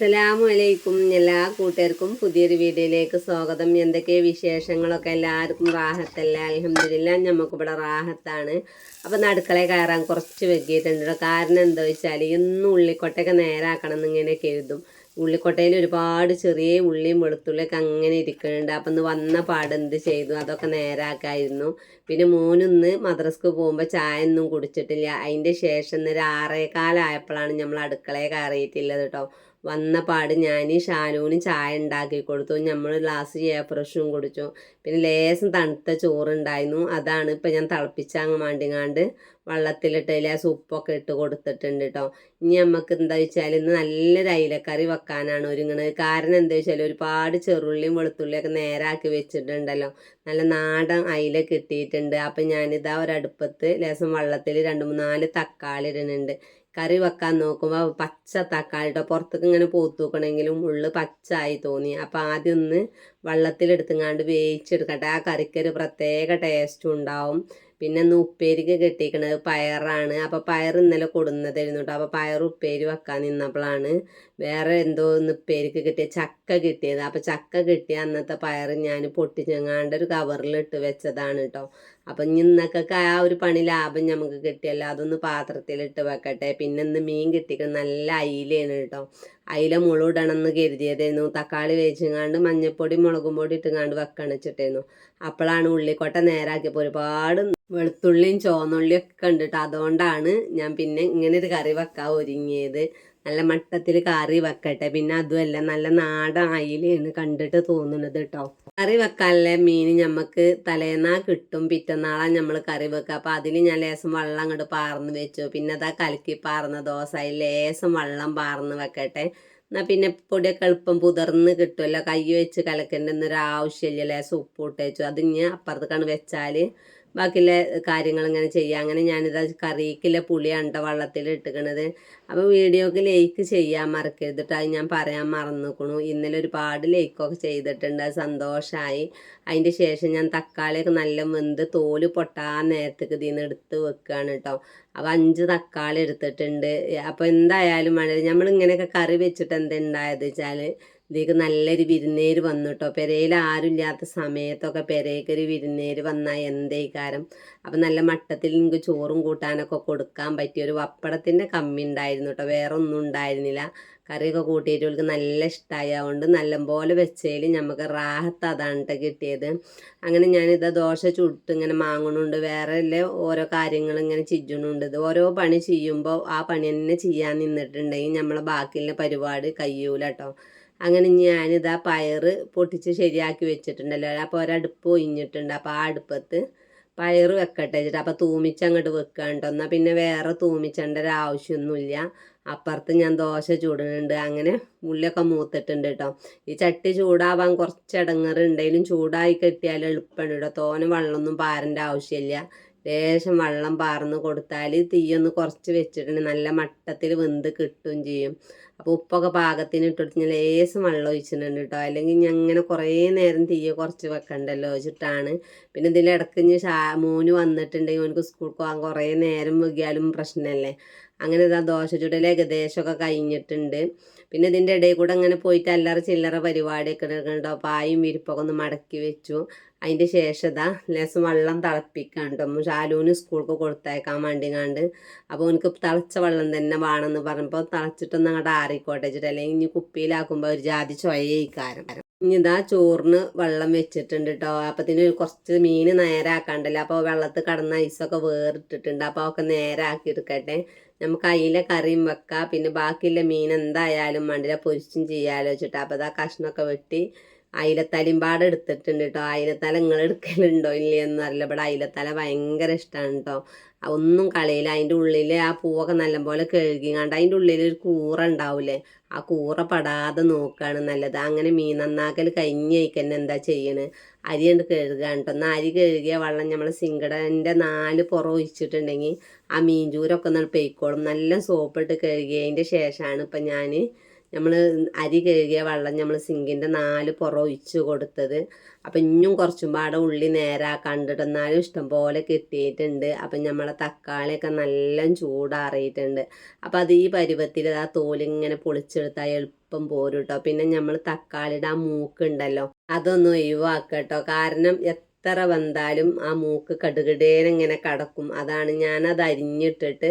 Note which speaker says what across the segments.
Speaker 1: അസ്സലാമു അലൈക്കും എല്ലാ കൂട്ടുകാർക്കും പുതിയൊരു വീഡിയോയിലേക്ക് സ്വാഗതം. എന്തൊക്കെ വിശേഷങ്ങളൊക്കെ എല്ലാവർക്കും റാഹത്തല്ല? അലഹമില്ല നമുക്കിവിടെ റാഹത്താണ്. അപ്പം നടുക്കളെ കയറാൻ കുറച്ച് വെക്കിയിട്ടുണ്ട് ട്ടോ. കാരണം എന്താ വെച്ചാൽ ഇന്നും ഉള്ളിക്കൊട്ടൊക്കെ നേരാക്കണം എന്നിങ്ങനെ കരുതും. ഉള്ളിക്കൊട്ടയിൽ ഒരുപാട് ചെറിയ ഉള്ളിയും വെളുത്തുള്ളിയൊക്കെ അങ്ങനെ ഇരിക്കുന്നുണ്ട് അപ്പം ഇന്ന് വന്ന പാട് എന്ത് ചെയ്തു? അതൊക്കെ നേരാക്കായിരുന്നു. പിന്നെ മോനിന്ന് മദ്രസ്ക്ക് പോകുമ്പോൾ ചായ ഒന്നും കുടിച്ചിട്ടില്ല. അതിന്റെ ശേഷം ഇന്നൊരു ആറേകാലായപ്പോഴാണ് നമ്മൾ അടുക്കളയിൽ കയറിയിട്ടുള്ളത് കേട്ടോ. വന്ന പാട് ഞാൻ ഷാനൂന് ചായ ഉണ്ടാക്കി കൊടുത്തു. നമ്മൾ ഗ്ലാസ് ഏപ്രഷും കുടിച്ചു. പിന്നെ ലേശം തണുത്ത ചോറുണ്ടായിരുന്നു അതാണ് ഇപ്പം ഞാൻ തിളപ്പിച്ചങ്ങ് മാണ്ടിങ്ങാണ്ട് വെള്ളത്തിലിട്ട് ലേശം ഉപ്പൊക്കെ ഇട്ട് കൊടുത്തിട്ടുണ്ട് കേട്ടോ ഇനി നമുക്ക് എന്താ വെച്ചാൽ ഇന്ന് നല്ലൊരു അയിലക്കറി വെക്കാനാണ് ഒരുങ്ങണത്. കാരണം എന്താ വെച്ചാൽ ഒരുപാട് ചെറുള്ളിയും വെളുത്തുള്ളിയൊക്കെ നേരാക്കി വെച്ചിട്ടുണ്ടല്ലോ. നല്ല നാടൻ അയില കിട്ടിയിട്ടുണ്ട്. അപ്പം ഞാനിതാ ഒരടുപ്പത്ത് ലേശം വെള്ളത്തിൽ രണ്ട് മൂന്നാൽ തക്കാളി ഇടുന്നുണ്ട്. കറി വെക്കാൻ നോക്കുമ്പോൾ പച്ച തക്കാളിയുടെ പുറത്തേക്ക് ഇങ്ങനെ പോത്ത് വെക്കണമെങ്കിലും ഉള്ളു പച്ചയായി തോന്നി. അപ്പോൾ ആദ്യം ഒന്ന് വെള്ളത്തിലെടുത്തുങ്ങാണ്ട് വേവിച്ചെടുക്കട്ടെ. ആ കറിക്കൊരു പ്രത്യേക ടേസ്റ്റ് ഉണ്ടാവും. പിന്നെ ഇന്ന് ഉപ്പേരിക്ക് കെട്ടിക്കണത് പയറാണ്. അപ്പോൾ പയർ ഇന്നലെ കൊടുന്നതായിരുന്നു കേട്ടോ അപ്പോൾ പയർ ഉപ്പേരി വെക്കാൻ നിന്നപ്പോഴാണ് വേറെ എന്തോ ഒന്ന് ഉപ്പേരിക്ക് കിട്ടിയ ചക്ക കിട്ടിയത്. അപ്പോൾ ചക്ക കിട്ടിയ അന്നത്തെ പയർ ഞാൻ പൊട്ടിച്ചെങ്ങാണ്ട് ഒരു കവറിലിട്ട് വെച്ചതാണ് കേട്ടോ അപ്പം ഇനി ആ ഒരു പണി ലാഭം നമുക്ക് കിട്ടിയല്ലോ. അതൊന്ന് പാത്രത്തിലിട്ട് വെക്കട്ടെ. പിന്നെ ഇന്ന് മീൻ കിട്ടിക്കണം നല്ല അയിലാണ് കേട്ടോ അയില മുളകിടണം എന്ന് കരുതിയതായിരുന്നു തക്കാളി വേവിച്ചങ്ങാണ്ട് മഞ്ഞപ്പൊടി മുളകും പൊടി ഇട്ടുങ്ങാണ്ട് വെക്കണച്ചിട്ടായിരുന്നു അപ്പോഴാണ് ഉള്ളിക്കോട്ട നേരാക്കിയപ്പോൾ ഒരുപാട് വെളുത്തുള്ളിയും ചുവന്നുള്ളിയും ഒക്കെ കണ്ടിട്ട് അതുകൊണ്ടാണ് ഞാൻ പിന്നെ ഇങ്ങനെ ഒരു കറി വെക്കാൻ ഒരുങ്ങിയത്. നല്ല മട്ടത്തിൽ കറി വെക്കട്ടെ. പിന്നെ അതുമല്ല നല്ല നാടൻ അയിലാണ് കണ്ടിട്ട് തോന്നുന്നത് കേട്ടോ കറി വെക്കാനുള്ള മീൻ ഞമ്മക്ക് തലേന്നാ കിട്ടും. പിറ്റന്നാളാണ് നമ്മൾ കറി വെക്കുക അപ്പോൾ അതിൽ ഞാൻ ലേശം വെള്ളം അങ്ങോട്ട് പാർന്ന് വെച്ചു. പിന്നെ അതാ കലക്കി പാർന്ന ദോശ. അതിൽ ലേശം വെള്ളം പാർന്ന് വെക്കട്ടെ. എന്നാൽ പിന്നെ പൊടിയൊക്കെ എളുപ്പം പുതർന്ന് കിട്ടുമല്ലോ കൈ വെച്ച് കലക്കേണ്ട ആവശ്യമില്ല ലേശം ഉപ്പ് ഇട്ട് വെച്ചു. അത് ഇനി അപ്പുറത്തേക്കാണ് വെച്ചാൽ ബാക്കിയുള്ള കാര്യങ്ങൾ ഇങ്ങനെ ചെയ്യാം അങ്ങനെ ഞാനിത് കറിയിക്കില്ല പുളി അണ്ട വള്ളത്തിൽ ഇട്ടിക്കണത്. അപ്പോൾ വീഡിയോക്ക് ലൈക്ക് ചെയ്യാൻ മറക്കരുത് അത് ഞാൻ പറയാൻ മറന്നുക്കണു. ഇന്നലെ ഒരുപാട് ലൈക്കൊക്കെ ചെയ്തിട്ടുണ്ട്. സന്തോഷമായി അതിന്റെ ശേഷം ഞാൻ തക്കാളിയൊക്കെ നല്ല വെന്ത് തോൽ പൊട്ടാൻ നേരത്തേക്ക് ഇതിൽ നിന്ന് എടുത്ത് വെക്കുകയാണ് കേട്ടോ അപ്പോൾ അഞ്ച് തക്കാളി എടുത്തിട്ടുണ്ട്. അപ്പോൾ എന്തായാലും വേണ്ടത് നമ്മളിങ്ങനെയൊക്കെ കറി വെച്ചിട്ട് എന്തുണ്ടായത് വെച്ചാൽ ഇതിലേക്ക് നല്ലൊരു വിരുന്നേര് വന്നു കേട്ടോ പെരയിൽ ആരുമില്ലാത്ത സമയത്തൊക്കെ പെരയ്ക്കൊരു വിരുന്നേര് വന്നാൽ എന്തേക്കാരം? അപ്പം നല്ല മട്ടത്തിൽ എനിക്ക് ചോറും കൂട്ടാനൊക്കെ കൊടുക്കാൻ പറ്റിയ ഒരു വപ്പടത്തിന്റെ കമ്മി ഉണ്ടായിരുന്നു കേട്ടോ വേറെ ഒന്നും ഉണ്ടായിരുന്നില്ല. കറിയൊക്കെ കൂട്ടിയിട്ട് അവൾക്ക് നല്ല ഇഷ്ടമായി അതുകൊണ്ട് നല്ലപോലെ വെച്ചതിൽ നമുക്ക് റാഹത്ത് അതാണ് കേട്ടോ കിട്ടിയത്. അങ്ങനെ ഞാനിത് ദോശ ചുട്ട് ഇങ്ങനെ മാങ്ങണുണ്ട്. വേറെ അല്ലേ ഓരോ കാര്യങ്ങൾ ഇങ്ങനെ ചിജ്ജണുണ്ട് ഇത് ഓരോ പണി ചെയ്യുമ്പോൾ ആ പണി തന്നെ ചെയ്യാൻ നിന്നിട്ടുണ്ടെങ്കിൽ നമ്മളെ ബാക്കിയുള്ള പരിപാടി കയ്യൂല കേട്ടോ അങ്ങനെ ഞാനിതാ പയർ പൊട്ടിച്ച് ശരിയാക്കി വെച്ചിട്ടുണ്ടല്ലോ. അപ്പോൾ ഒരടുപ്പ് ഒഴിഞ്ഞിട്ടുണ്ട്. അപ്പോൾ ആ അടുപ്പത്ത് പയർ വെക്കട്ടെ വെച്ചിട്ട്. അപ്പോൾ തൂമിച്ച് അങ്ങോട്ട് വെക്കാണ്ടോ എന്നാൽ പിന്നെ വേറെ തൂമിച്ചേണ്ട ഒരു ആവശ്യമൊന്നുമില്ല. അപ്പുറത്ത് ഞാൻ ദോശ ചൂടുന്നുണ്ട്. അങ്ങനെ ഉള്ളിയൊക്കെ മൂത്തിട്ടുണ്ട് കേട്ടോ. ഈ ചട്ടി ചൂടാവാൻ കുറച്ച് ഇടങ്ങറുണ്ടെങ്കിലും ചൂടായി കെട്ടിയാൽ എളുപ്പമാണ് കേട്ടോ. തോനെ വെള്ളമൊന്നും പാരേണ്ട ആവശ്യമില്ല. ലേശം വെള്ളം പാർന്ന് കൊടുത്താൽ തീയൊന്ന് കുറച്ച് വെച്ചിട്ടുണ്ടെങ്കിൽ നല്ല മട്ടത്തിൽ വെന്ത് കിട്ടുകയും ചെയ്യും. അപ്പോൾ ഉപ്പൊക്കെ പാകത്തിന് ഇട്ടിട്ട് ഞാൻ ലേശം വെള്ളം ഒഴിച്ചിട്ടുണ്ട് കേട്ടോ. അല്ലെങ്കിൽ ഞാൻ അങ്ങനെ കുറേ നേരം തീയെ കുറച്ച് വെക്കണ്ടല്ലോ വെച്ചിട്ടാണ്. പിന്നെ ഇതിന്റെ ഇടയ്ക്ക് ഷാ മോന് വന്നിട്ടുണ്ടെങ്കിൽ അവനക്ക് സ്കൂളിൽ പോകാൻ കുറേ നേരം വൈകിയാലും പ്രശ്നമല്ലേ. അങ്ങനെ ഇതാ ദോശ ചുടൽ ഏകദേശമൊക്കെ കഴിഞ്ഞിട്ടുണ്ട്. പിന്നെ ഇതിന്റെ ഇടയിൽ കൂടെ അങ്ങനെ പോയിട്ട് അല്ലറ ചില്ലറ പരിപാടിയൊക്കെ എടുക്കണ്ടോ പായും വിരിപ്പൊക്കെ ഒന്ന് മടക്കി വെച്ചു. അതിന്റെ ശേഷം ഇതാ ലേശം വെള്ളം തിളപ്പിക്കാണ്ട് ഷാലൂന് സ്കൂൾക്ക് കൊടുത്തയക്കാൻ വേണ്ടിങ്ങാണ്ട്. അപ്പോൾ എനിക്ക് തിളച്ച വെള്ളം തന്നെ വേണമെന്ന് പറഞ്ഞപ്പോൾ തിളച്ചിട്ടൊന്ന് അങ്ങോട്ട് ആറിക്കോട്ടെ വെച്ചിട്ട്. അല്ലെങ്കിൽ ഇനി കുപ്പിയിലാക്കുമ്പോൾ ഒരു ജാതി ചൊയയിക്കാരം ഇനി ഇതാ ചോറിന് വെള്ളം വെച്ചിട്ടുണ്ട് കേട്ടോ അപ്പത്തിന് കുറച്ച് മീൻ നേരാക്കാണ്ടല്ലോ. അപ്പോൾ വെള്ളത്തിൽ കടന്ന ഐസൊക്കെ വേറിട്ടിട്ടുണ്ട്. അപ്പോൾ ഒക്കെ നേരാക്കി എടുക്കട്ടെ. നമുക്ക് അയില കറിയും വെക്കാം. പിന്നെ ബാക്കിയുള്ള മീൻ എന്തായാലും വേണ്ടില്ല പൊരിച്ചും ചെയ്യാലോ വെച്ചിട്ട് അപ്പോൾ ഇതാ കഷ്ണമൊക്കെ വെട്ടി അയിലത്തലിമ്പാട് എടുത്തിട്ടുണ്ട് കേട്ടോ അയിലത്തല നിങ്ങൾ എടുക്കലുണ്ടോ ഇല്ലയെന്ന് അറിയില്ല. ഇവിടെ അയിലത്തല ഭയങ്കര ഇഷ്ടമാണ് കേട്ടോ ഒന്നും കളയില്ല. അതിന്റെ ഉള്ളിൽ ആ പൂവൊക്കെ നല്ലപോലെ കഴുകിങ്ങാണ്ട് അതിന്റെ ഉള്ളിൽ ഒരു കൂറ ഉണ്ടാവില്ലേ ആ കൂറ പെടാതെ നോക്കുകയാണ് നല്ലത്. അങ്ങനെ മീൻ നന്നാക്കൽ കഴിഞ്ഞ് കഴിക്കന്നെ എന്താ ചെയ്യണത് അരി കണ്ട് കഴുകുകയാണ് കേട്ടോ എന്നാൽ അരി കഴുകിയ വെള്ളം നമ്മൾ സിങ്കടന്റെ നാല് പുറം ഒഴിച്ചിട്ടുണ്ടെങ്കിൽ ആ മീൻ ചൂരൊക്കെ ഒന്ന് പെയ്ക്കോളും. നല്ല സോപ്പിട്ട് കഴുകിയതിന്റെ ശേഷമാണ് ഇപ്പം ഞാൻ നമ്മൾ അരി കഴുകിയ വെള്ളം നമ്മൾ സിങ്കിന്റെ നാല് പുറം ഒഴിച്ച് കൊടുത്തത്. അപ്പം ഇനിയും കുറച്ചും പാടെ ഉള്ളി നേരാക്കാണ്ടിട്ട് എന്നാലും ഇഷ്ടം പോലെ കിട്ടിയിട്ടുണ്ട്. അപ്പം നമ്മളെ തക്കാളിയൊക്കെ നല്ല ചൂടാറിയിട്ടുണ്ട്. അപ്പം അത് ഈ പരുവത്തിൽ ആ തോലിങ്ങനെ പൊളിച്ചെടുത്താൽ എളുപ്പം പോരും കേട്ടോ പിന്നെ നമ്മൾ തക്കാളിയുടെ ആ മൂക്കുണ്ടല്ലോ അതൊന്നും ഒഴിവാക്കട്ടോ. കാരണം എത്ര വന്നാലും ആ മൂക്ക് കടുകടേനിങ്ങനെ കടക്കും. അതാണ് ഞാനത് അരിഞ്ഞിട്ടിട്ട്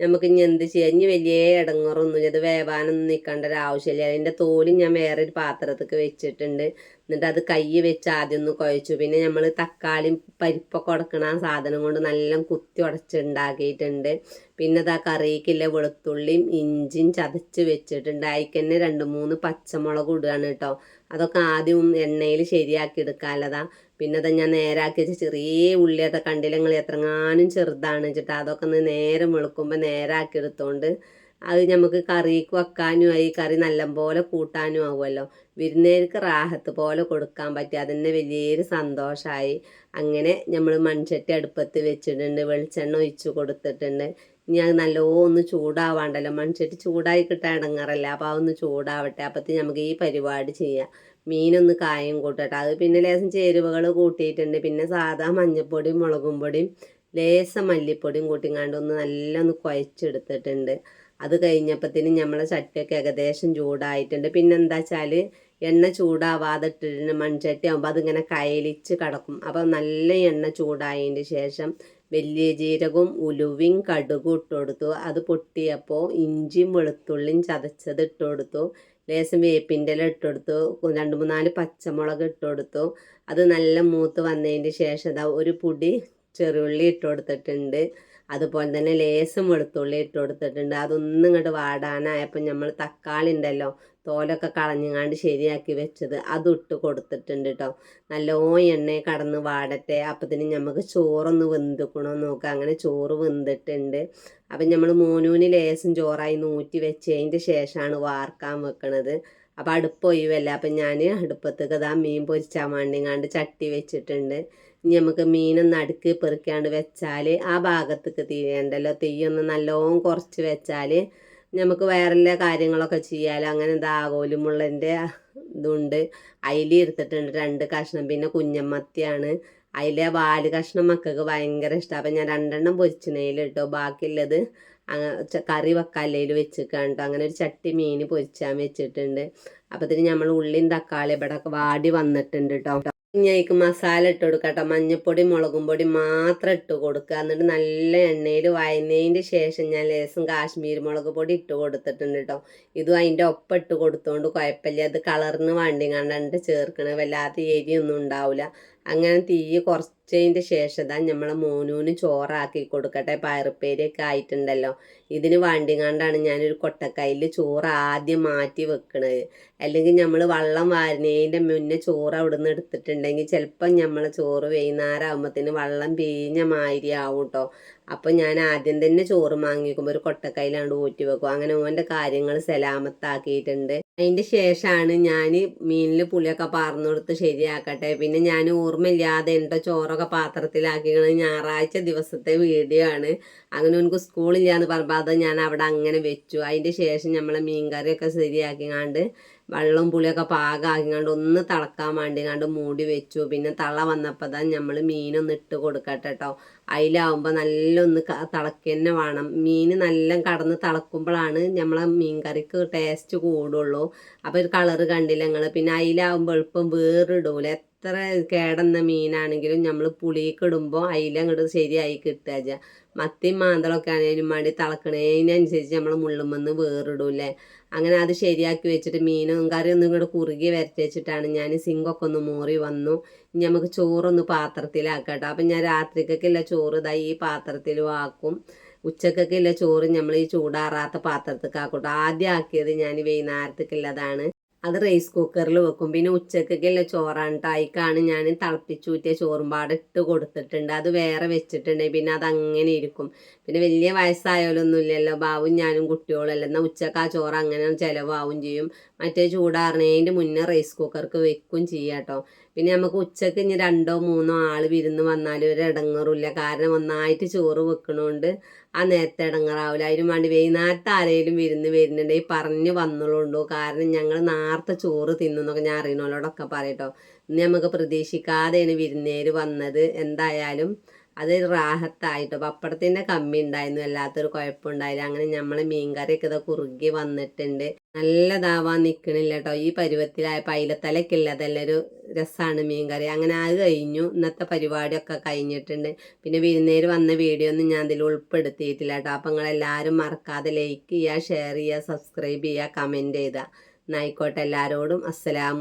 Speaker 1: നമുക്ക് ഇനി എന്ത് ചെയ്യാം? ഇനി വലിയ ഇടങ്ങറൊന്നും ഇത് വേവാനൊന്നും നിൽക്കേണ്ട ഒരു ആവശ്യമില്ല. അതിന്റെ തോൽ ഞാൻ വേറെ ഒരു പാത്രത്തേക്ക് വെച്ചിട്ടുണ്ട്. എന്നിട്ട് അത് കൈ വെച്ച് ആദ്യം ഒന്ന് കുഴച്ചു. പിന്നെ നമ്മൾ തക്കാളിയും പരിപ്പൊക്കെ ഉടക്കണ ആ സാധനം കൊണ്ട് നല്ല കുത്തി ഉടച്ചുണ്ടാക്കിയിട്ടുണ്ട്. പിന്നെ അത് ആ കറിക്കില്ല വെളുത്തുള്ളിയും ഇഞ്ചിയും ചതച്ച് വെച്ചിട്ടുണ്ട്. അതിക്ക് തന്നെ രണ്ട് മൂന്ന് പച്ചമുളക് ഇടുകയാണ് കേട്ടോ. അതൊക്കെ ആദ്യം എണ്ണയിൽ ശരിയാക്കി എടുക്കാനുള്ളതാ. പിന്നെ അത് ഞാൻ നേരാക്കി വെച്ച ചെറിയ ഉള്ളിയൊക്കെ കണ്ടില്ലങ്ങൾ എത്രങ്ങാനും ചെറുതാണ് വെച്ചിട്ട് അതൊക്കെ ഒന്ന് നേരെ വെളുക്കുമ്പോൾ നേരാക്കി എടുത്തോണ്ട് അത് നമുക്ക് കറിക്ക് വെക്കാനും ആയി കറി നല്ലപോലെ കൂട്ടാനും ആവുമല്ലോ വിരുന്നേർക്ക് റാഹത്ത് പോലെ കൊടുക്കാൻ പറ്റി. അതിന് വലിയൊരു സന്തോഷമായി അങ്ങനെ നമ്മൾ മൺചട്ടി അടുപ്പത്ത് വെച്ചിട്ടുണ്ട് വെളിച്ചെണ്ണ ഒഴിച്ചു കൊടുത്തിട്ടുണ്ട്. ഇനി അത് നല്ലോ ഒന്ന് ചൂടാവാണ്ടല്ലോ. മൺചട്ടി ചൂടായി കിട്ടാൻ ഇടങ്ങാറല്ല. അപ്പോൾ അതൊന്ന് ചൂടാവട്ടെ. അപ്പത്തിന് നമുക്ക് ഈ പരിപാടി ചെയ്യാം. മീനൊന്ന് കായം കൂട്ടട്ടെ. അത് പിന്നെ ലേശം ചേരുവകൾ കൂട്ടിയിട്ടുണ്ട്. പിന്നെ സാധാ മഞ്ഞൾപ്പൊടിയും മുളകും പൊടിയും ലേശം മല്ലിപ്പൊടിയും കൂട്ടിങ്ങാണ്ട് ഒന്ന് നല്ലൊന്ന് കുഴച്ചെടുത്തിട്ടുണ്ട്. അത് കഴിഞ്ഞപ്പോഴത്തേനും നമ്മളെ ചട്ടിയൊക്കെ ഏകദേശം ചൂടായിട്ടുണ്ട്. പിന്നെ എന്താ വെച്ചാൽ എണ്ണ ചൂടാവാതെ ഇട്ടിട്ട് മൺചട്ടി ആകുമ്പോൾ അതിങ്ങനെ കയലിച്ച് കിടക്കും. അപ്പോൾ നല്ല എണ്ണ ചൂടായതിന്റെ ശേഷം വലിയ ജീരകവും ഉലുവയും കടുകും ഇട്ട് കൊടുത്തു അത് പൊട്ടിയപ്പോൾ ഇഞ്ചിയും വെളുത്തുള്ളിയും ചതച്ചത് ഇട്ട് കൊടുത്തു ലേശം വേപ്പിന്റെ ഇല ഇട്ട് കൊടുത്തു രണ്ട് മൂന്നാൽ പച്ചമുളക് ഇട്ട് കൊടുത്തു അത് നല്ല മൂത്ത് വന്നതിന്റെ ശേഷം ഒരു പൊടി ചെറുള്ളി ഇട്ട് കൊടുത്തിട്ടുണ്ട് അതുപോലെ തന്നെ ലേശം വെളുത്തുള്ളി ഇട്ട് കൊടുത്തിട്ടുണ്ട്. അതൊന്നും ഇങ്ങോട്ട് വാടാനായപ്പോൾ നമ്മൾ തക്കാളി ഉണ്ടല്ലോ തോലൊക്കെ കളഞ്ഞങ്ങാണ്ട് ശരിയാക്കി വെച്ചത് അതിട്ട് കൊടുത്തിട്ടുണ്ട് കേട്ടോ നല്ലോ എണ്ണ കടന്ന് വാടട്ടെ. അപ്പത്തിന് നമുക്ക് ചോറൊന്ന് വെന്തിക്കണോ നോക്കുക അങ്ങനെ ചോറ് വെന്തിട്ടുണ്ട്. അപ്പം നമ്മൾ മോനൂന് ലേശം ചോറായി നൂറ്റി വെച്ചതിന്റെ ശേഷമാണ് വാർക്കാൻ വെക്കണത്. അപ്പം അടുപ്പ് ഒഴിവല്ല. അപ്പം ഞാൻ അടുപ്പത്തേക്ക് ഇതാ മീൻ പൊരിച്ചാൻ വേണ്ടിങ്ങാണ്ട് ചട്ടി വെച്ചിട്ടുണ്ട്. ഇനി നമുക്ക് മീനൊന്ന് അടുക്ക് പെറുക്കാണ്ട് വെച്ചാൽ ആ ഭാഗത്തേക്ക് തീരേണ്ടല്ലോ. തീയൊന്ന് നല്ലോണം കുറച്ച് വെച്ചാൽ നമുക്ക് വേറെ കാര്യങ്ങളൊക്കെ ചെയ്യാലോ. അങ്ങനെ ദാഗോലുമുള്ളതിന്റെ ഇതുണ്ട്. അതിൽ എടുത്തിട്ടുണ്ട് രണ്ട് കഷ്ണം. പിന്നെ കുഞ്ഞമ്മത്തിയാണ്. അതിലെ വാൽ കഷ്ണം മക്കൾക്ക് ഭയങ്കര ഇഷ്ടമാണ് അപ്പം ഞാൻ രണ്ടെണ്ണം പൊരിച്ചിനയിൽ കേട്ടോ ബാക്കിയുള്ളത് കറി വെക്കാല്ലേൽ വെച്ചിട്ടുണ്ട് അങ്ങനെ ഒരു ചട്ടി മീൻ പൊരിച്ചാൻ വെച്ചിട്ടുണ്ട്. അപ്പത്തിന് നമ്മൾ ഉള്ളിയും തക്കാളി ഇവിടെ വാടി വന്നിട്ടുണ്ട് കേട്ടോ ഇനി മസാല ഇട്ട് കൊടുക്കട്ടോ. മഞ്ഞപ്പൊടി മുളകും പൊടി മാത്രം ഇട്ട് കൊടുക്കുക എന്നിട്ട് നല്ല എണ്ണയിൽ വയനതിന്റെ ശേഷം ഞാൻ ലേസം കാശ്മീർ മുളക് പൊടി ഇട്ട് കൊടുത്തിട്ടുണ്ട് കേട്ടോ ഇതും അതിന്റെ ഒപ്പം ഇട്ട് കൊടുത്തോണ്ട് കുഴപ്പമില്ല അത് കളറിന് വേണ്ടി കണ്ടിട്ട് ചേർക്കണ വല്ലാത്ത എരിയൊന്നും ഉണ്ടാവില്ല അങ്ങനെ തീ കുറച്ചതിന്റെ ശേഷം നമ്മളെ മോനൂന് ചോറാക്കി കൊടുക്കട്ടെ പയറുപ്പേരിയൊക്കെ ആയിട്ടുണ്ടല്ലോ. ഇതിന് വേണ്ടിങ്ങാണ്ടാണ് ഞാനൊരു കൊട്ടക്കയിൽ ചോറ് ആദ്യം മാറ്റി വെക്കണത്. അല്ലെങ്കിൽ നമ്മൾ വള്ളം വാരുന്നതിന്റെ മുന്നേ ചോറ് അവിടുന്ന് എടുത്തിട്ടുണ്ടെങ്കിൽ ചിലപ്പം നമ്മൾ ചോറ് വൈകുന്നേരം ആകുമ്പോഴത്തേന് വെള്ളം പിഴിഞ്ഞ മാതിരി ആവും കേട്ടോ അപ്പം ഞാൻ ആദ്യം തന്നെ ചോറ് വാങ്ങിക്കുമ്പോൾ ഒരു കൊട്ടക്കൈലാണ്ട് ഊറ്റി വെക്കും. അങ്ങനെ ഓന്റെ കാര്യങ്ങൾ സലാമത്താക്കിയിട്ടുണ്ട്. അതിന്റെ ശേഷമാണ് ഞാൻ മീനിൽ പുളിയൊക്കെ പാർന്നു കൊടുത്ത് ശരിയാക്കട്ടെ. പിന്നെ ഞാൻ ഓർമ്മയില്ലാതെ എന്റെ ചോറൊക്കെ പാത്രത്തിലാക്കിക്കണത് ഞായറാഴ്ച ദിവസത്തെ വീഡിയോ ആണ്. അങ്ങനെ എനിക്ക് സ്കൂളില്ലാന്ന് പറഞ്ഞപ്പോൾ അത് ഞാൻ അവിടെ അങ്ങനെ വെച്ചു. അതിന്റെ ശേഷം നമ്മളെ മീൻകറിയൊക്കെ ശരിയാക്കിങ്ങാണ്ട് വെള്ളം പുളിയൊക്കെ പാകമാക്കിങ്ങാണ്ട് ഒന്ന് തിളക്കാൻ വേണ്ടിങ്ങാണ്ട് മൂടി വെച്ചു. പിന്നെ തള വന്നപ്പോൾ തന്നെ നമ്മൾ മീനൊന്ന് ഇട്ട് കൊടുക്കട്ടെ കേട്ടോ അതിലാവുമ്പോൾ നല്ല ഒന്ന് തിളക്കന്നെ വേണം. മീൻ നല്ല കടന്ന് തിളക്കുമ്പോഴാണ് നമ്മളെ മീൻ കറിക്ക് ടേസ്റ്റ് കൂടുള്ളൂ. അപ്പോൾ ഒരു കളറ് കണ്ടില്ല നിങ്ങൾ പിന്നെ അതിലാവുമ്പോൾ എളുപ്പം വേറിടൂല. എത്ര കേടന്ന മീനാണെങ്കിലും നമ്മൾ പുളിയൊക്കെ ഇടുമ്പോൾ അതിലങ്ങോട്ട് ശരിയായി കിട്ടുക മത്തി മാന്തളൊക്കെ ആണെങ്കിലും വേണ്ടി തിളക്കണതിനനുസരിച്ച് നമ്മൾ മുള്ളുമെന്ന് വേറിടൂല്ലേ. അങ്ങനെ അത് ശരിയാക്കി വെച്ചിട്ട് മീനും കറിയൊന്നും ഇങ്ങോട്ട് കുറുകി വരട്ടി വെച്ചിട്ടാണ് ഞാൻ സിങ്കൊക്കെ ഒന്ന് മൂറി വന്നു. ഇനി നമുക്ക് ചോറൊന്ന് പാത്രത്തിലാക്കട്ടോ. അപ്പം ഞാൻ രാത്രിക്കൊക്കെയുള്ള ചോറ് ഇതായി ഈ പാത്രത്തിലും ആക്കും ഉച്ചക്കൊക്കെയുള്ള ചോറ് നമ്മൾ ഈ ചൂടാറാത്ത പാത്രത്തേക്ക് ആക്കട്ടോ ആദ്യം ആക്കിയത് ഞാൻ വൈകുന്നേരത്തേക്കുള്ളതാണ് അത് റൈസ് കുക്കറിൽ വെക്കും. പിന്നെ ഉച്ചക്കൊക്കെയുള്ള ചോറാണ് ടൈക്കാണ് ഞാൻ തിളപ്പിച്ചൂറ്റിയ ചോറും പാടെ ഇട്ട് കൊടുത്തിട്ടുണ്ട്. അത് വേറെ വെച്ചിട്ടുണ്ടെങ്കിൽ പിന്നെ അത് അങ്ങനെ ഇരിക്കും. പിന്നെ വലിയ വയസ്സായാലൊന്നും ഇല്ലല്ലോ ബാവും ഞാനും കുട്ടികളും എന്നാൽ ഉച്ചയ്ക്ക് ആ ചോറ് അങ്ങനെ ചിലവാവും ചെയ്യും. മറ്റേ ചൂടാറിനതിന്റെ മുന്നേ റൈസ് കുക്കർക്ക് വെക്കും ചെയ്യാം കേട്ടോ പിന്നെ നമുക്ക് ഉച്ചയ്ക്ക് ഇനി രണ്ടോ മൂന്നോ ആൾ വിരുന്ന് വന്നാലും ഒരു ഇടങ്ങറില്ല. കാരണം ഒന്നായിട്ട് ചോറ് വെക്കണോണ്ട് ആ നേരത്തെ ഇടങ്ങറാവില്ല അതിനും വേണ്ടി വൈകുന്നേരത്തെ ആരെങ്കിലും വിരുന്ന് വരുന്നുണ്ടെങ്കിൽ പറഞ്ഞ് വന്നോളുണ്ടോ? കാരണം ഞങ്ങൾ നേരത്തെ ചോറ് തിന്നുന്നൊക്കെ ഞാൻ അറിയണോലോടൊക്കെ പറയട്ടോ ഇനി നമുക്ക് പ്രതീക്ഷിക്കാതെയാണ് വിരുന്നേര് വന്നത്. എന്തായാലും അത് റാഹത്തായിട്ടോ. പപ്പടത്തിന്റെ കമ്മി ഉണ്ടായിരുന്നു. അല്ലാത്തൊരു കുഴപ്പമുണ്ടായില്ല. അങ്ങനെ നമ്മൾ മീൻകറിയൊക്കെ ഇതാ കുറുകി വന്നിട്ടുണ്ട്. നല്ലതാവാൻ നിൽക്കണില്ല കേട്ടോ ഈ പരുവത്തിലായ പൈലത്തലയ്ക്ക് ഇല്ലതല്ല ഒരു രസമാണ് മീൻകറി. അങ്ങനെ അത് കഴിഞ്ഞു. ഇന്നത്തെ പരിപാടിയൊക്കെ കഴിഞ്ഞിട്ടുണ്ട്. പിന്നെ വിരുന്നേര് വന്ന വീഡിയോ ഒന്നും ഞാൻ ഇതിൽ ഉൾപ്പെടുത്തിയിട്ടില്ല കേട്ടോ. അപ്പം നിങ്ങളെല്ലാവരും മറക്കാതെ ലൈക്ക് ചെയ്യുക ഷെയർ ചെയ്യുക സബ്സ്ക്രൈബ് ചെയ്യുക കമന്റ് ചെയ്യുക എന്നായിക്കോട്ടെ എല്ലാവരോടും അസ്സലാം